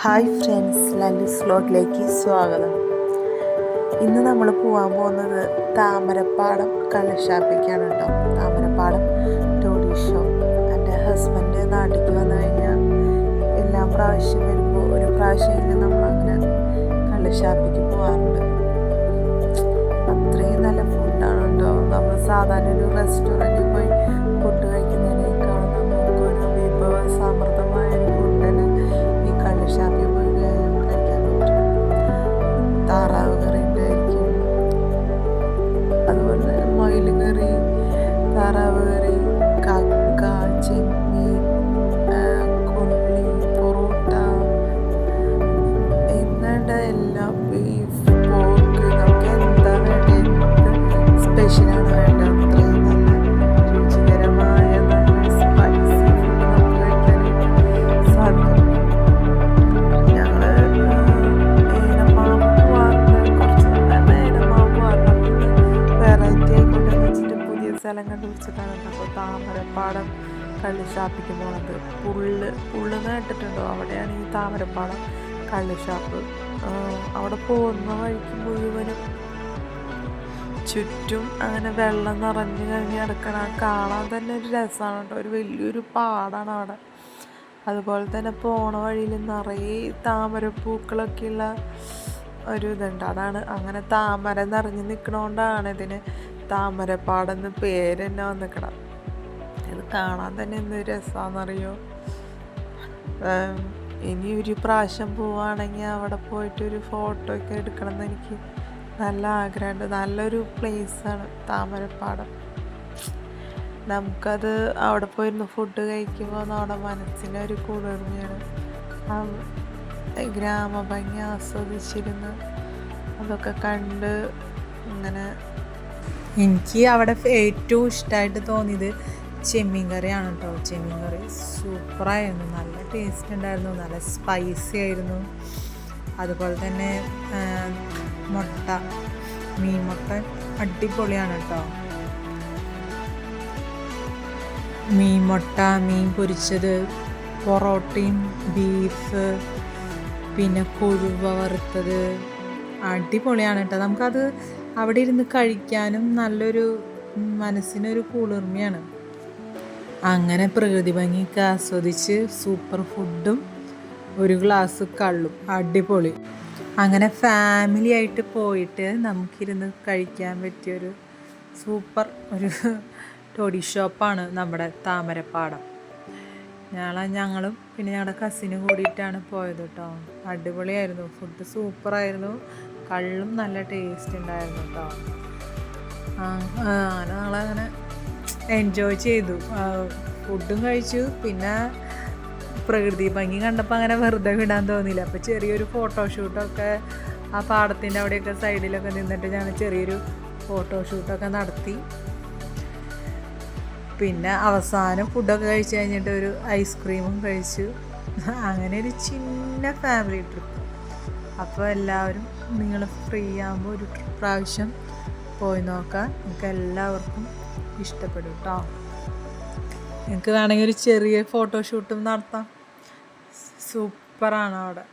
Hi friends Lallu സ്ലോട്ടിലേക്ക് സ്വാഗതം. ഇന്ന് നമ്മൾ പോകാൻ പോകുന്നത് താമരപ്പാടം കള്ളഷാപ്പിക്കാണ് കേട്ടോ. Thamarappadam toddy shop. എന്റെ ഹസ്ബൻഡ് നാട്ടിൽ വന്നു കഴിഞ്ഞാൽ എല്ലാ പ്രാവശ്യം വരുമ്പോൾ ഒരു പ്രാവശ്യമെങ്കിലും നമ്മളങ്ങനെ കള്ളഷാപ്പിക്ക് പോകാറുണ്ട് അത്രയും നല്ല ഫുഡാണ് കേട്ടോ. നമ്മൾ സാധാരണ ഒരു റെസ്റ്റോറന്റിൽ സ്ഥലം കണ്ടുപിടിച്ചിട്ടാണ് അപ്പോൾ താമരപ്പാടം കള്ളിഷാപ്പിക്ക് പോണത്. പുള്ള് പുള്ള് എന്ന് കേട്ടിട്ടുണ്ടോ? അവിടെയാണ് ഈ താമരപ്പാടം കള്ളിഷാപ്പ് അവിടെ പോകുന്ന വഴിക്ക് മുഴുവനും ചുറ്റും അങ്ങനെ വെള്ളം നിറഞ്ഞു കഴിഞ്ഞ് കിടക്കണ കാണാൻ തന്നെ ഒരു രസമാണ് കേട്ടോ. ഒരു വലിയൊരു പാടാണ് അവിടെ. അതുപോലെ തന്നെ പോണ വഴിയിൽ നിറയെ താമരപ്പൂക്കളൊക്കെയുള്ള ഒരു ഇതുണ്ട്. അതാണ് അങ്ങനെ താമര നിറഞ്ഞു നിൽക്കണോണ്ടാണ് ഇതിന് താമരപ്പാടെന്ന് പേര് തന്നെ വന്നിക്കണം. ഇത് കാണാൻ തന്നെ എന്ത് രസമാണെന്നറിയോ ഇനി ഒരു പ്രാവശ്യം പോവുകയാണെങ്കിൽ അവിടെ പോയിട്ട് ഒരു ഫോട്ടോ ഒക്കെ എടുക്കണം എന്ന് എനിക്ക് നല്ല ആഗ്രഹമുണ്ട്. നല്ലൊരു പ്ലേസാണ് താമരപ്പാടം. നമുക്കത് അവിടെ പോയിരുന്ന് ഫുഡ് കഴിക്കുമ്പോൾ നമ്മുടെ മനസ്സിനൊരു കുളിർമയാണ്. ഗ്രാമഭംഗി ആസ്വദിച്ചിരുന്ന് അതൊക്കെ കണ്ട് ഇങ്ങനെ എനിക്ക് അവിടെ ഏറ്റവും ഇഷ്ടമായിട്ട് തോന്നിയത് ചെമ്മീൻ കറിയാണ് കേട്ടോ. ചെമ്മീൻ കറി സൂപ്പറായിരുന്നു. നല്ല ടേസ്റ്റ് ഉണ്ടായിരുന്നു. നല്ല സ്പൈസി ആയിരുന്നു. അതുപോലെ തന്നെ മുട്ട മീൻ മുട്ട അടിപൊളിയാണ് കേട്ടോ. മീൻ മുട്ട മീൻ പൊരിച്ചത് പൊറോട്ടയും ബീഫ് പിന്നെ കൊഴുവ വറുത്തത്. അടിപൊളിയാണ് കേട്ടോ. നമുക്കത് അവിടെ ഇരുന്ന് കഴിക്കാനും നല്ലൊരു മനസ്സിനൊരു കുളിർമയാണ്. അങ്ങനെ പ്രകൃതി ഭംഗിയൊക്കെ ആസ്വദിച്ച് സൂപ്പർ ഫുഡും ഒരു ഗ്ലാസ് കള്ളും അടിപൊളി. അങ്ങനെ ഫാമിലി ആയിട്ട് പോയിട്ട് നമുക്കിരുന്ന് കഴിക്കാൻ പറ്റിയൊരു സൂപ്പർ ഒരു ടോഡി ഷോപ്പാണ് നമ്മുടെ താമരപ്പാടം. ഞങ്ങളെ ഞങ്ങളും പിന്നെ ഞങ്ങളുടെ കസിനും കൂടിയിട്ടാണ് പോയത് കേട്ടോ അടിപൊളിയായിരുന്നു ഫുഡ് സൂപ്പറായിരുന്നു കള്ളും നല്ല ടേസ്റ്റ് ഉണ്ടായിരുന്നു കേട്ടോ ഞങ്ങളങ്ങനെ എൻജോയ് ചെയ്തു. ഫുഡും കഴിച്ചു. പിന്നെ പ്രകൃതി ഭംഗി കണ്ടപ്പോൾ അങ്ങനെ വെറുതെ വിടാൻ തോന്നിയില്ല. അപ്പോൾ ചെറിയൊരു ഫോട്ടോഷൂട്ടൊക്കെ ആ പാടത്തിന്റെ അവിടെയൊക്കെ സൈഡിലൊക്കെ നിന്നിട്ട് ഞാൻ ചെറിയൊരു ഫോട്ടോഷൂട്ടൊക്കെ നടത്തി. പിന്നെ അവസാനം ഫുഡൊക്കെ കഴിച്ച് കഴിഞ്ഞിട്ട് ഒരു ഐസ്ക്രീമും കഴിച്ചു. അങ്ങനെ ഒരു ചിന്ന ഫാമിലി ട്രിപ്പ് അപ്പോൾ എല്ലാവരും നിങ്ങൾ ഫ്രീ ആകുമ്പോൾ ഒരു പ്രാവശ്യം പോയി നോക്കാം നിങ്ങൾക്ക് എല്ലാവർക്കും ഇഷ്ടപ്പെടും കേട്ടോ നിങ്ങൾക്ക് വേണമെങ്കിൽ ഒരു ചെറിയ ഫോട്ടോഷൂട്ടും നടത്താം. സൂപ്പറാണ് അവിടെ.